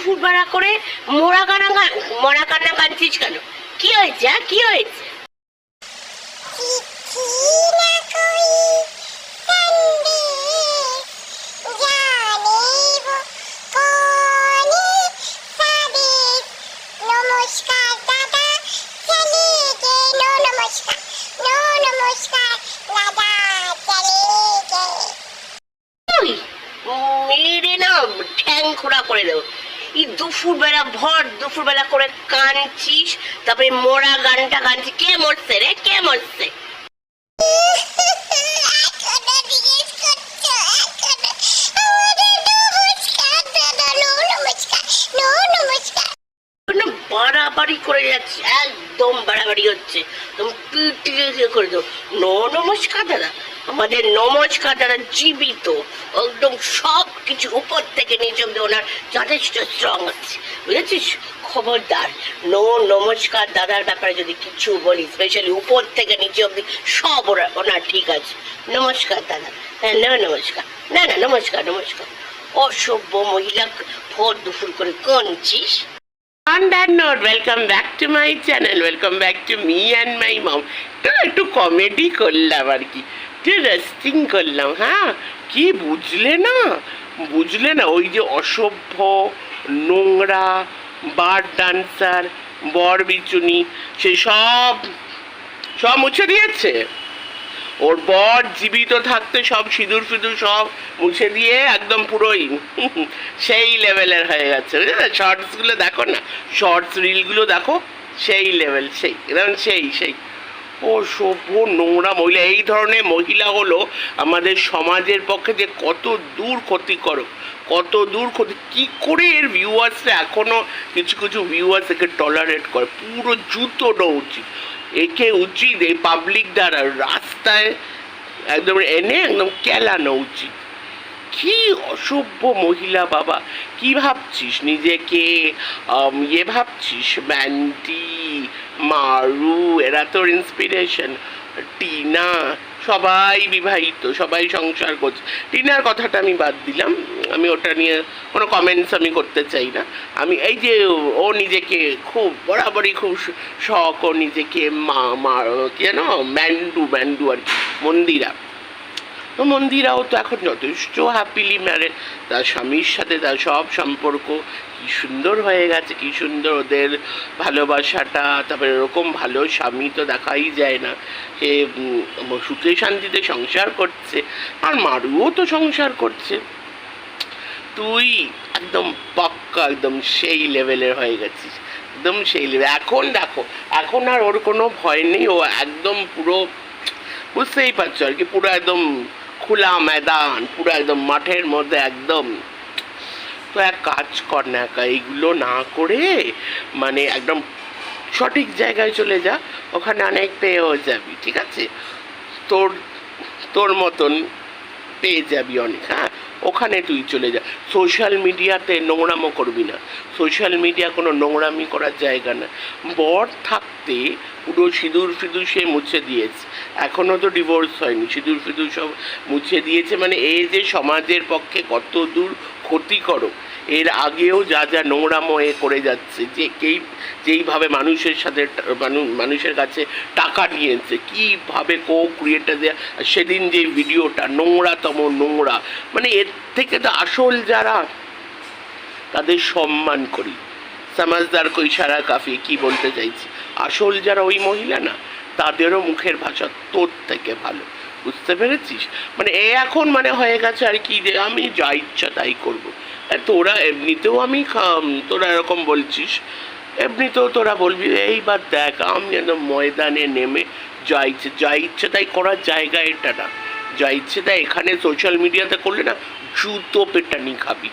দুপুর বেলা করে মোড়া কানা মরা কান্না কাঁদছিস কেন? কি হয়েছে হ্যাঁ? কি হয়েছে? মেরে না ঠ্যাং খোড়া করে দেবো। এই দুপুর বেলা ভর দুপুর বেলা করে কাঁদছিস, তারপরে মোড়া গানটা গানছিস কে মরছে রে, কে মরছে? বাড়াবাড়ি করে যাচ্ছে, একদম বাড়াবাড়ি হচ্ছে। তুমি ইয়ে করে দেবো ন নমস্কার দাদা, আমাদের নমস্কার দাদা জীবিত, একদম সব কিছু উপর থেকে নিচে অব্দি ওনার যথেষ্ট স্ট্রং আছে। বুঝেছিস? খবরদার। নো, নমস্কার, দাদার ব্যাপারে যদি কিছু বলি স্পেশালি উপর থেকে নিচে অব্দি সব ওরা, ওনার ঠিক আছে। নমস্কার, দাদা। হ্যাঁ না, নমস্কার। না না, নমস্কার নমস্কার। অসভ্য মহিলা, ভোর দুপুর করে my mom. তো একটু কমেডি করলাম আর কি। রেস্টিং করলাম হ্যাঁ? কি বুঝলে না? বুঝলে না, ওই যে অসভ্য নোংরা, বার ডান্সার, বর বিচুনি সে সব সব মুছে দিয়েছে। ওর বর জীবিত থাকতে সব সিঁদুর ফিঁদুর সব মুছে দিয়ে একদম পুরোই সেই লেভেলের হয়ে গেছে। বুঝলে? শর্টসগুলো দেখো না, শর্টস রিলগুলো দেখো, সেই লেভেল, সেই সেই সেই। ও সভ্য নোংরা মহিলা। এই ধরনের মহিলা হলো আমাদের সমাজের পক্ষে যে কত দূর ক্ষতিকর, কত দূর ক্ষতি। কী করে এর ভিউয়ার্সরা এখনও কিছু কিছু ভিউয়ার্স একে টলারেট করে? পুরো জুতো নেওয়া উচিত। একে উচিত এই পাবলিক দ্বারা রাস্তায় একদম এনে একদম কেলানো উচিত। কি অসভ্য মহিলা বাবা? কি ভাবছিস নিজেকে? ইয়ে ভাবছিস ম্যান্টি মারু, এরা তোর ইন্সপিরেশন টিনা, সবাই বিবাহিত, সবাই সংসার করছে। টিনার কথাটা আমি বাদ দিলাম। আমি ওটা নিয়ে কোনো কমেন্টস আমি করতে চাই না। আমি এই যে ও নিজেকে খুব, বরাবরই খুব শখ, ও নিজেকে মা মা, কি জানো ম্যান্ডু ম্যান্ডু আর কি, মন্দিরা। মন্দিরাও তো এখন যথেষ্ট হ্যাপিলি ম্যারেড তার স্বামীর সাথে তার সব সম্পর্ক কি সুন্দর হয়ে গেছে, কি সুন্দর ওদের ভালোবাসাটা। তারপরে এরকম ভালো স্বামী তো দেখাই যায় না। সে সুখে শান্তিতে সংসার করছে। আর মারুও তো সংসার করছে। তুই একদম পাক্কা, একদম সেই লেভেলের হয়ে গেছিস। একদম সেই লেভেল এখন দেখো, এখন আর ওর কোনো ভয় নেই। ও একদম পুরো, বুঝতেই পারছ আর কি, পুরো একদম খোলা ময়দান, পুরো একদম মাঠের মধ্যে একদম। তো এক কাজ কর না একা, এইগুলো না করে মানে একদম সঠিক জায়গায় চলে যা, ওখানে অনেক পেয়েও যাবি, ঠিক আছে? তোর তোর মতন পেয়ে যাবি অনেক হ্যাঁ? ওখানে তুই চলে যা। সোশ্যাল মিডিয়াতে নোংরামো করবি না। সোশ্যাল মিডিয়া কোনো নোংরামি করার জায়গা না। বর থাকতে পুরো সিঁদুর ফিদুর সে মুছে দিয়েছে। এখনও তো ডিভোর্স হয়নি। সিঁদুর ফিদুর সব মুছে দিয়েছে মানে এই যে সমাজের পক্ষে কত দূর ক্ষতিকর এর আগেও যা যা নোংরামো এ করে যাচ্ছে, যে কেই, যেইভাবে মানুষের সাথে মানুষের কাছে টাকা নিয়েছে, কীভাবে কো ক্রিয়েটার সেদিন যে ভিডিওটা, নোংরাতম নোংরা মানে এর থেকে তো আসল যারা, তাদের সম্মান করি। সমাজদার কই সারা কাফি, কি বলতে চাইছি? আসল যারা ওই মহিলা না, তাদেরও মুখের ভাষা তোর থেকে ভালো। বুঝতে পেরেছিস? মানে এ এখন মানে হয়ে গেছে আর কি যে আমি যা ইচ্ছা তাই করব। তোরা এমনিতেও আমি তোরা এরকম বলছিস। এমনিতেও তোরা বলবি, এইবার দেখ, আমি যেন ময়দানে নেমে যা ইচ্ছে যা ইচ্ছে তাই করার জায়গা এটা না। যা ইচ্ছে তাই এখানে সোশ্যাল মিডিয়াতে করলে না জুতো পেটানি খাবি।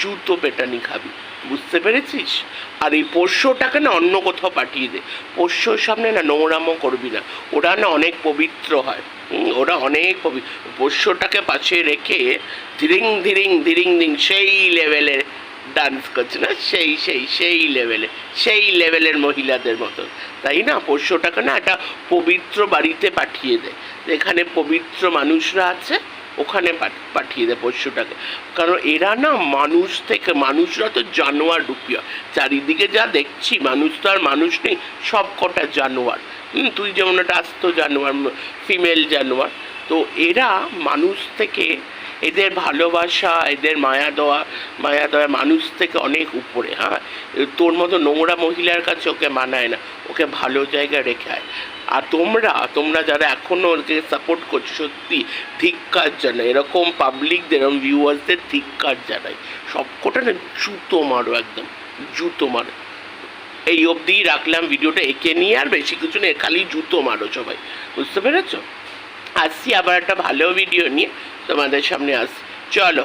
জুতো পেটানি খাবি। বুঝতে পেরেছিস? আর এই পোষ্যটাকে না অন্য কোথাও পাঠিয়ে দে। পোষ্যর সামনে না নোংরামো করবি না। ওরা না অনেক পবিত্র হয়। ওরা অনেক পবিত্র পোষ্যটাকে পাশে রেখে ধীরিং ধীরিং ধীরিং দিং সেই লেভেলের ডান্স করছে না? সেই সেই সেই লেভেলে সেই লেভেলের মহিলাদের মতো। তাই না? পোষ্যটাকে না একটা পবিত্র বাড়িতে পাঠিয়ে দেয় এখানে পবিত্র মানুষরা আছে। ওখানে পাঠ- পাঠিয়ে দে পশুটাকে। কারণ এরা না মানুষ থেকে, মানুষরা তো জানোয়ার রূপিয়া। চারিদিকে যা দেখছি, মানুষ তো আর মানুষ নেই, সব কটা জানোয়ার। তুই যেমন একটা আস্ত জানোয়ার ফিমেল জানোয়ার। তো এরা মানুষ থেকে, এদের ভালোবাসা, এদের মায়া দেওয়া মায়া দেওয়া মানুষ থেকে অনেক উপরে হ্যাঁ? তোর মতো নোংরা মহিলার কাছে ওকে মানায় না। ওকে ভালো জায়গায় রেখে আয়। আর তোমরা তোমরা যারা এখনও ওকে সাপোর্ট করছ, সত্যি ধিক্কার জানাই। এরকম পাবলিকদের এরকম ভিউয়ার্সদের ধিক্কার জানাই। সবকটা না জুতো মারো একদম, জুতো মারো। এই অবধি রাখলাম ভিডিওটা, এঁকে নিয়ে আর বেশি কিছু নেই খালি জুতো মারো সবাই। বুঝতে পেরেছ? আসছি আবার একটা ভালো ভিডিও নিয়ে তোমাদের সামনে আসছি। চলো।